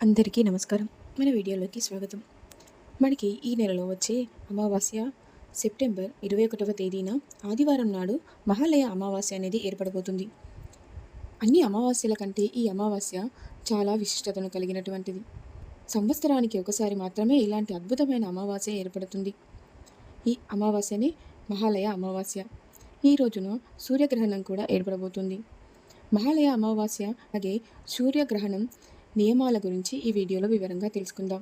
అందరికీ నమస్కారం. మన వీడియోలోకి స్వాగతం. మనకి ఈ నెలలో వచ్చే అమావాస్య సెప్టెంబర్ ఇరవై ఒకటవ తేదీన ఆదివారం నాడు మహాలయ అమావాస్య అనేది ఏర్పడబోతుంది. అన్ని అమావాస్యల కంటే ఈ అమావాస్య చాలా విశిష్టతను కలిగినటువంటిది. సంవత్సరానికి ఒకసారి మాత్రమే ఇలాంటి అద్భుతమైన అమావాస్య ఏర్పడుతుంది. ఈ అమావాస్యనే మహాలయ అమావాస్య. ఈ రోజున సూర్యగ్రహణం కూడా ఏర్పడబోతుంది. మహాలయ అమావాస్య అలాగే సూర్యగ్రహణం నియమాల గురించి ఈ వీడియోలో వివరంగా తెలుసుకుందాం.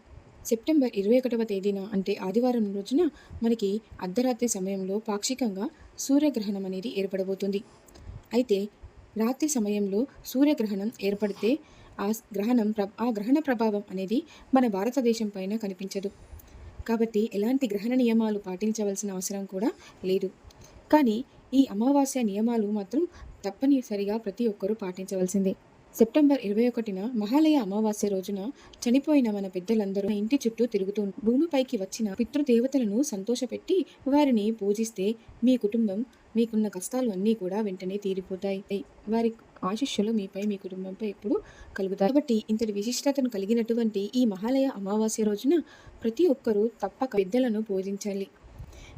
సెప్టెంబర్ ఇరవై ఒకటవ తేదీన అంటే ఆదివారం రోజున మనకి అర్ధరాత్రి సమయంలో పాక్షికంగా సూర్యగ్రహణం అనేది ఏర్పడబోతుంది. అయితే రాత్రి సమయంలో సూర్యగ్రహణం ఏర్పడితే ఆ గ్రహణం ప్ర ఆ గ్రహణ ప్రభావం అనేది మన భారతదేశం పైన కనిపించదు. కాబట్టి ఎలాంటి గ్రహణ నియమాలు పాటించవలసిన అవసరం కూడా లేదు. కానీ ఈ అమావాస్య నియమాలు మాత్రం తప్పనిసరిగా ప్రతి ఒక్కరూ పాటించవలసిందే. సెప్టెంబర్ ఇరవై ఒకటిన మహాలయ అమావాస్య రోజున చనిపోయిన మన పెద్దలందరూ ఇంటి చుట్టూ తిరుగుతూ భూమిపైకి వచ్చిన పితృదేవతలను సంతోషపెట్టి వారిని పూజిస్తే మీ కుటుంబం మీకున్న కష్టాలు అన్నీ కూడా వెంటనే తీరిపోతాయి. వారి ఆశిష్యులు మీపై మీ కుటుంబంపై ఎప్పుడు కలుగుతాయి. కాబట్టి ఇంతటి విశిష్టతను కలిగినటువంటి ఈ మహాలయ అమావాస్య రోజున ప్రతి ఒక్కరూ తప్పక పెద్దలను పూజించాలి.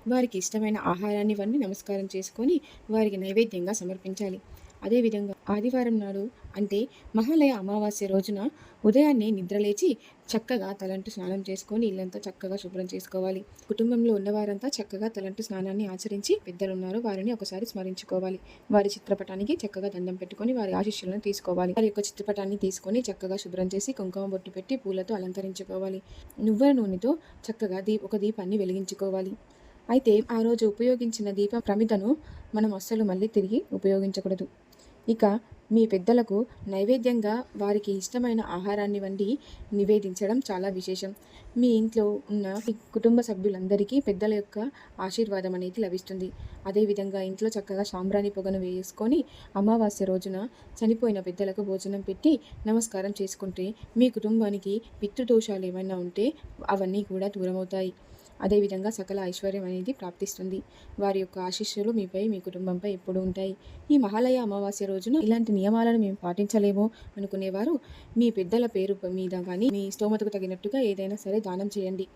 వారికి ఇష్టమైన ఆహారాన్ని ఇవన్నీ నమస్కారం చేసుకొని వారికి నైవేద్యంగా సమర్పించాలి. అదేవిధంగా ఆదివారం నాడు అంటే మహాలయ అమావాస్య రోజున ఉదయాన్నే నిద్రలేచి చక్కగా తలంటు స్నానం చేసుకొని ఇల్లంతా చక్కగా శుభ్రం చేసుకోవాలి. కుటుంబంలో ఉన్నవారంతా చక్కగా తలంటు స్నానాన్ని ఆచరించి పెద్దలు ఉన్నారు వారిని ఒకసారి స్మరించుకోవాలి. వారి చిత్రపటానికి చక్కగా దండం పెట్టుకొని వారి ఆశీస్సులను తీసుకోవాలి. వారి యొక్క చిత్రపటాన్ని తీసుకొని చక్కగా శుభ్రం చేసి కుంకుమ బొట్టు పెట్టి పూలతో అలంకరించుకోవాలి. నువ్వుల నూనెతో చక్కగా దీ ఒక దీపాన్ని వెలిగించుకోవాలి. అయితే ఆ రోజు ఉపయోగించిన దీప ప్రమిదను మనం అస్సలు మళ్ళీ తిరిగి ఉపయోగించకూడదు. ఇక మీ పెద్దలకు నైవేద్యంగా వారికి ఇష్టమైన ఆహారాన్ని వండి నివేదించడం చాలా విశేషం. మీ ఇంట్లో ఉన్న కుటుంబ సభ్యులందరికీ పెద్దల యొక్క ఆశీర్వాదం అనేది లభిస్తుంది. అదేవిధంగా ఇంట్లో చక్కగా సాంబ్రాణి పొగను వేసుకొని అమావాస్య రోజున చనిపోయిన పెద్దలకు భోజనం పెట్టి నమస్కారం చేసుకుంటే మీ కుటుంబానికి పితృదోషాలు ఏమైనా ఉంటే అవన్నీ కూడా దూరమవుతాయి. అదేవిధంగా సకల ఐశ్వర్యం అనేది ప్రాప్తిస్తుంది. వారి యొక్క ఆశీస్సులు మీపై మీ కుటుంబంపై ఎప్పుడు ఉంటాయి. ఈ మహాలయ అమావాస్య రోజున ఇలాంటి నియమాలను మేము పాటించలేము అనుకునేవారు. మీ పెద్దల పేరు మీద కానీ మీ స్తోమతకు తగినట్టుగా ఏదైనా సరే దానం చేయండి.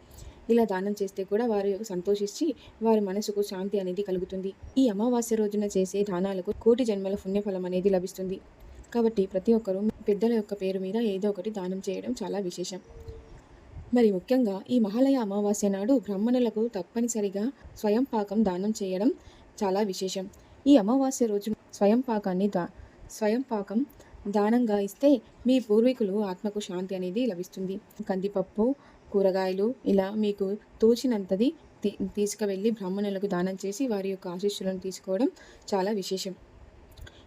ఇలా దానం చేస్తే కూడా వారు సంతోషించి వారి మనసుకు శాంతి అనేది కలుగుతుంది. ఈ అమావాస్య రోజున చేసే దానాలకు కోటి జన్మల పుణ్యఫలం అనేది లభిస్తుంది. కాబట్టి ప్రతి ఒక్కరూ పెద్దల యొక్క పేరు మీద ఏదో ఒకటి దానం చేయడం చాలా విశేషం. మరి ముఖ్యంగా ఈ మహాలయ అమావాస్య నాడు బ్రాహ్మణులకు తప్పనిసరిగా స్వయం పాకం దానం చేయడం చాలా విశేషం. ఈ అమావాస్య రోజు స్వయం పాకాన్ని దా స్వయం పాకం దానంగా ఇస్తే మీ పూర్వీకులు ఆత్మకు శాంతి అనేది లభిస్తుంది. కందిపప్పు కూరగాయలు ఇలా మీకు తోచినంతది తీ తీసుకువెళ్ళి బ్రాహ్మణులకు దానం చేసి వారి యొక్క ఆశీస్సులను తీసుకోవడం చాలా విశేషం.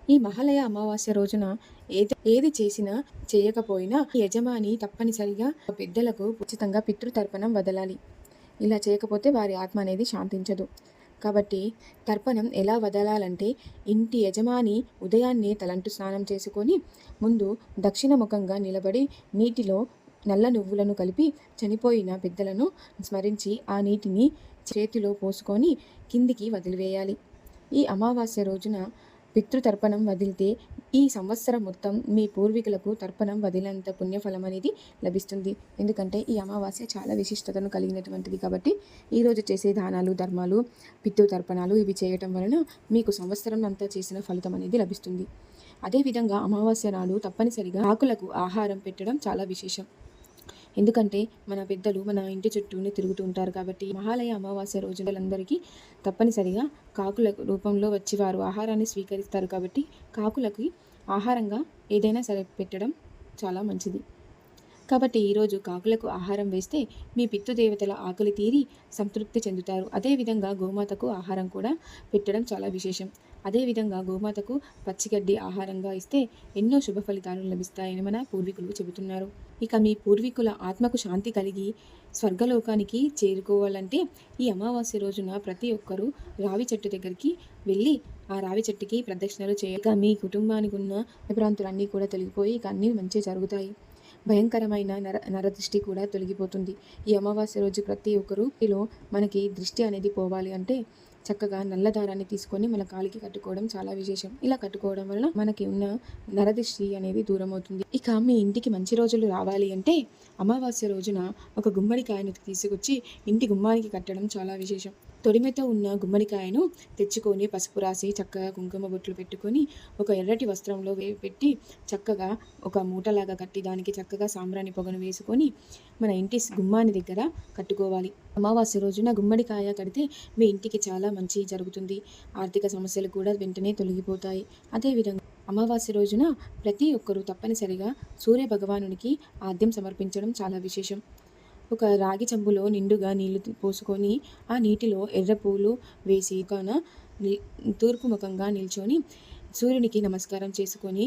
ఈ మహాలయ అమావాస్య రోజున ఏది ఏది చేసినా చేయకపోయినా యజమాని తప్పనిసరిగా పెద్దలకు ఉచితంగా పితృతర్పణం వదలాలి. ఇలా చేయకపోతే వారి ఆత్మ అనేది శాంతించదు. కాబట్టి తర్పణం ఎలా వదలాలంటే ఇంటి యజమాని ఉదయాన్నే తలంటు స్నానం చేసుకొని ముందు దక్షిణ ముఖంగా నిలబడి నీటిలో నల్ల నువ్వులను కలిపి చనిపోయిన పెద్దలను స్మరించి ఆ నీటిని చేతిలో పోసుకొని కిందికి వదిలివేయాలి. ఈ అమావాస్య రోజున పితృతర్పణం వదిలితే ఈ సంవత్సరం మొత్తం మీ పూర్వీకులకు తర్పణం వదిలేంత పుణ్యఫలం అనేది లభిస్తుంది. ఎందుకంటే ఈ అమావాస్య చాలా విశిష్టతను కలిగినటువంటిది కాబట్టి ఈరోజు చేసే దానాలు ధర్మాలు పితృతర్పణాలు ఇవి చేయటం వలన మీకు సంవత్సరం అంతా చేసిన ఫలితం అనేది లభిస్తుంది. అదేవిధంగా అమావాస్య నాడు తప్పనిసరిగా ఆకులకు ఆహారం పెట్టడం చాలా విశేషం. ఎందుకంటే మన పెద్దలు మన ఇంటి చుట్టూనే తిరుగుతూ ఉంటారు కాబట్టి మహాలయ అమావాస్య రోజులందరికీ తప్పనిసరిగా కాకుల రూపంలో వచ్చి వారు ఆహారాన్ని స్వీకరిస్తారు కాబట్టి కాకులకి ఆహారంగా ఏదైనా సరే పెట్టడం చాలా మంచిది. కాబట్టి ఈరోజు కాకులకు ఆహారం వేస్తే మీ పితృదేవతల ఆకలి తీరి సంతృప్తి చెందుతారు. అదేవిధంగా గోమాతకు ఆహారం కూడా పెట్టడం చాలా విశేషం. అదేవిధంగా గోమాతకు పచ్చిగడ్డి ఆహారంగా ఇస్తే ఎన్నో శుభ ఫలితాలు లభిస్తాయని మన పూర్వీకులు చెబుతున్నారు. ఇక మీ పూర్వీకుల ఆత్మకు శాంతి కలిగి స్వర్గలోకానికి చేరుకోవాలంటే ఈ అమావాస్య రోజున ప్రతి ఒక్కరూ రావి చెట్టు దగ్గరికి వెళ్ళి ఆ రావి చెట్టుకి ప్రదక్షిణలు చేయక మీ కుటుంబానికి ఉన్న ప్రాంతాలన్నీ కూడా తొలగిపోయి ఇక అన్నీ మంచి జరుగుతాయి. భయంకరమైన నర నరదృష్టి కూడా తొలగిపోతుంది. ఈ అమావాస్య రోజు ప్రతి ఒక్కరూ ఇలా మనకి దృష్టి అనేది పోవాలి అంటే చక్కగా నల్ల దారాన్ని తీసుకొని మన కాలికి కట్టుకోవడం చాలా విశేషం. ఇలా కట్టుకోవడం వలన మనకి ఉన్న నరదిష్టి అనేది దూరం అవుతుంది ఇక మీ ఇంటికి మంచి రోజులు రావాలి అంటే అమావాస్య రోజున ఒక గుమ్మడికాయను తీసుకొచ్చి ఇంటి గుమ్మానికి కట్టడం చాలా విశేషం. తొడిమెతో ఉన్న గుమ్మడికాయను తెచ్చుకొని పసుపు రాసి చక్కగా కుంకుమ బొట్లు పెట్టుకొని ఒక ఎర్రటి వస్త్రంలో వే పెట్టి చక్కగా ఒక మూటలాగా కట్టి దానికి చక్కగా సాంబ్రాణి పొగను వేసుకొని మన ఇంటి గుమ్మాని దగ్గర కట్టుకోవాలి. అమావాస్య రోజున గుమ్మడికాయ కడితే మీ ఇంటికి చాలా మంచి జరుగుతుంది. ఆర్థిక సమస్యలు కూడా వెంటనే తొలగిపోతాయి. అదేవిధంగా అమావాస్య రోజున ప్రతి ఒక్కరూ తప్పనిసరిగా సూర్య భగవానునికి ఆద్యం సమర్పించడం చాలా విశేషం. ఒక రాగి చెంబులో నిండుగా నీళ్ళు పోసుకొని ఆ నీటిలో ఎర్ర పూలు వేసి కాన తూర్పు ముఖంగా నిల్చొని సూర్యునికి నమస్కారం చేసుకొని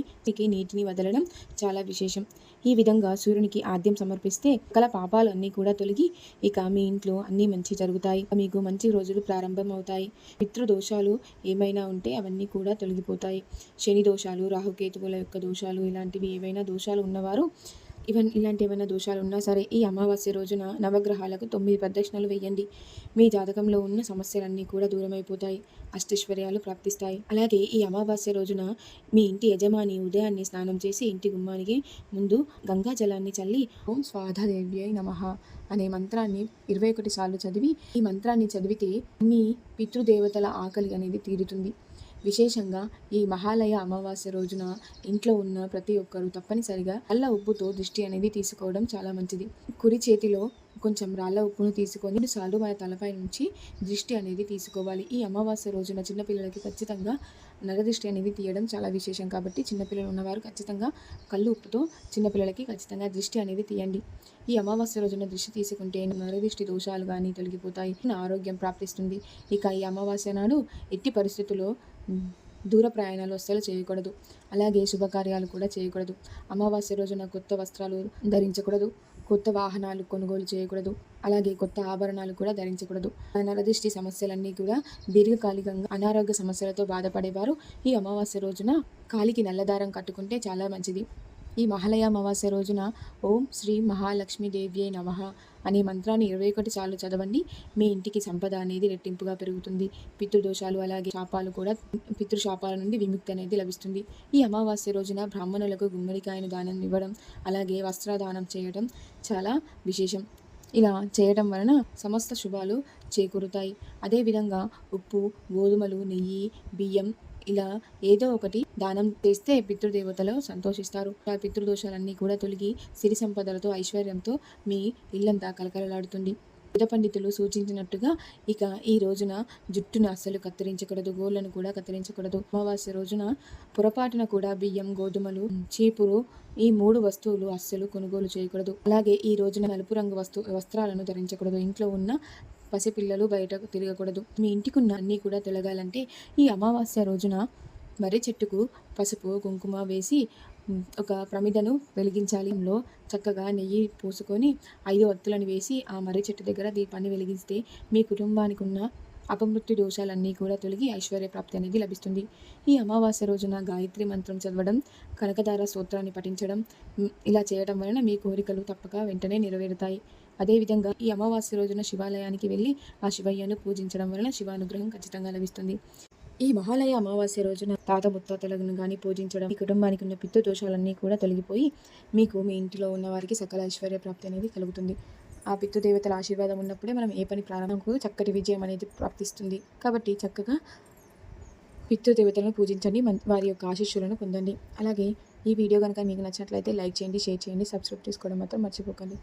నీటిని వదలడం చాలా విశేషం. ఈ విధంగా సూర్యునికి ఆద్యం సమర్పిస్తే కల పాపాలు అన్నీ కూడా తొలగి ఇక మీ ఇంట్లో అన్నీ మంచి జరుగుతాయి. మీకు మంచి రోజులు ప్రారంభం అవుతాయి పితృదోషాలు ఏమైనా ఉంటే అవన్నీ కూడా తొలగిపోతాయి. శని దోషాలు రాహుకేతువుల యొక్క దోషాలు ఇలాంటివి ఏవైనా దోషాలు ఉన్నవారు ఇవన్నీ ఇలాంటి ఏమైనా దోషాలు ఉన్నా సరే ఈ అమావాస్య రోజున నవగ్రహాలకు తొమ్మిది ప్రదక్షిణలు వేయండి. మీ జాతకంలో ఉన్న సమస్యలన్నీ కూడా దూరమైపోతాయి. అష్టైశ్వర్యాలు ప్రాప్తిస్తాయి. అలాగే ఈ అమావాస్య రోజున మీ ఇంటి యజమాని ఉదయాన్నే స్నానం చేసి ఇంటి గుమ్మానికి ముందు గంగా జలాన్ని చల్లి ఓం స్వాధదేవ్యై నమ అనే మంత్రాన్ని ఇరవై ఒకటి సార్లు చదివి ఈ మంత్రాన్ని చదివితే మీ పితృదేవతల ఆకలి అనేది తీరుతుంది. విశేషంగా ఈ మహాలయ అమావాస్య రోజున ఇంట్లో ఉన్న ప్రతి ఒక్కరూ తప్పనిసరిగా అల్ల ఉప్పుతో దృష్టి అనేది తీసుకోవడం చాలా మంచిది. కుడి చేతిలో కొంచెం రాళ్ళ ఉప్పును తీసుకొని సార్లు మన తలపై నుంచి దృష్టి అనేది తీసుకోవాలి. ఈ అమావాస్య రోజున చిన్నపిల్లలకి ఖచ్చితంగా నరదృష్టి అనేది తీయడం చాలా విశేషం కాబట్టి చిన్నపిల్లలు ఉన్నవారు ఖచ్చితంగా కళ్ళు ఉప్పుతో చిన్నపిల్లలకి ఖచ్చితంగా దృష్టి అనేది తీయండి. ఈ అమావాస్య రోజున దృష్టి తీసుకుంటే నరదృష్టి దోషాలు కానీ తొలగిపోతాయి. ఆరోగ్యం ప్రాప్తిస్తుంది. ఇక ఈ అమావాస్య నాడు ఎట్టి పరిస్థితుల్లో దూర ప్రయాణాలు అస్సలు చేయకూడదు. అలాగే శుభకార్యాలు కూడా చేయకూడదు. అమావాస్య రోజున కొత్త వస్త్రాలు ధరించకూడదు. కొత్త వాహనాలు కొనుగోలు చేయకూడదు. అలాగే కొత్త ఆభరణాలు కూడా ధరించకూడదు. నరదిష్టి సమస్యలన్నీ కూడా దీర్ఘకాలికంగా అనారోగ్య సమస్యలతో బాధపడేవారు. ఈ అమావాస్య రోజున కాలికి నల్లదారం కట్టుకుంటే చాలా మంచిది. ఈ మహాలయ అమావాస్య రోజున ఓం శ్రీ మహాలక్ష్మీదేవ్యే నమ. అనే మంత్రాన్ని ఇరవై ఒకటి సార్లు చదవండి. మీ ఇంటికి సంపద అనేది రెట్టింపుగా పెరుగుతుంది. పితృదోషాలు అలాగే శాపాలు కూడా పితృశాపాల నుండి విముక్తి అనేది లభిస్తుంది. ఈ అమావాస్య రోజున బ్రాహ్మణులకు గుమ్మడికాయను దానం ఇవ్వడం అలాగే వస్త్రదానం చేయడం చాలా విశేషం. ఇలా చేయడం వలన సమస్త శుభాలు చేకూరుతాయి. అదేవిధంగా ఉప్పు గోధుమలు నెయ్యి బియ్యం ఇలా ఏదో ఒకటి దానం చేస్తే పితృదేవతలు సంతోషిస్తారు. ఆ పితృదోషాలన్నీ కూడా తొలగి సిరి సంపదలతో ఐశ్వర్యంతో మీ ఇల్లంతా కలకలలాడుతుంది. వేద పండితులు సూచించినట్టుగా ఇక ఈ రోజున జుట్టును అస్సలు కత్తిరించకూడదు గోళ్ళను కూడా కత్తిరించకూడదు. అమావాస్య రోజున పొరపాటున కూడా బియ్యం గోధుమలు చీపురు ఈ మూడు వస్తువులు అస్సలు కొనుగోలు చేయకూడదు. అలాగే ఈ రోజున నలుపు రంగు వస్తు వస్త్రాలను ధరించకూడదు. ఇంట్లో ఉన్న పసిపిల్లలు బయటకు తిరగకూడదు. మీ ఇంటికున్న అన్నీ కూడా తిరగాలంటే ఈ అమావాస్య రోజున మర్రి చెట్టుకు పసుపు కుంకుమ వేసి ఒక ప్రమిదను వెలిగించాలి. లో చక్కగా నెయ్యి పూసుకొని ఐదు వత్తులను వేసి ఆ మర్రి చెట్టు దగ్గర దీపాన్ని వెలిగిస్తే మీ కుటుంబానికి ఉన్న అపమృత్యు దోషాలన్నీ కూడా తొలగి ఐశ్వర్య ప్రాప్తి అనేది లభిస్తుంది. ఈ అమావాస్య రోజున గాయత్రి మంత్రం చదవడం కనకదార సూత్రాన్ని పఠించడం ఇలా చేయడం వలన మీ కోరికలు తప్పక వెంటనే నెరవేరుతాయి. అదేవిధంగా ఈ అమావాస్య రోజున శివాలయానికి వెళ్ళి ఆ శివయ్యను పూజించడం వలన శివానుగ్రహం ఖచ్చితంగా లభిస్తుంది. ఈ మహాలయ అమావాస్య రోజున తాత ముత్తాతలను కానీ పూజించడం మీ కుటుంబానికి ఉన్న పిత్తు దోషాలన్నీ కూడా తొలగిపోయి మీకు మీ ఇంటిలో ఉన్న వారికి సకల ఐశ్వర్య ప్రాప్తి అనేది కలుగుతుంది. ఆ పితృదేవతల ఆశీర్వాదం ఉన్నప్పుడే మనం ఏ పని ప్రారంభం కూడా చక్కటి విజయం అనేది ప్రాప్తిస్తుంది. కాబట్టి చక్కగా పితృదేవతలను పూజించండి వారి యొక్క ఆశీస్సులను పొందండి. అలాగే ఈ వీడియో కనుక మీకు నచ్చినట్లయితే లైక్ చేయండి షేర్ చేయండి సబ్స్క్రైబ్ చేసుకోవడం మాత్రం మర్చిపోకండి.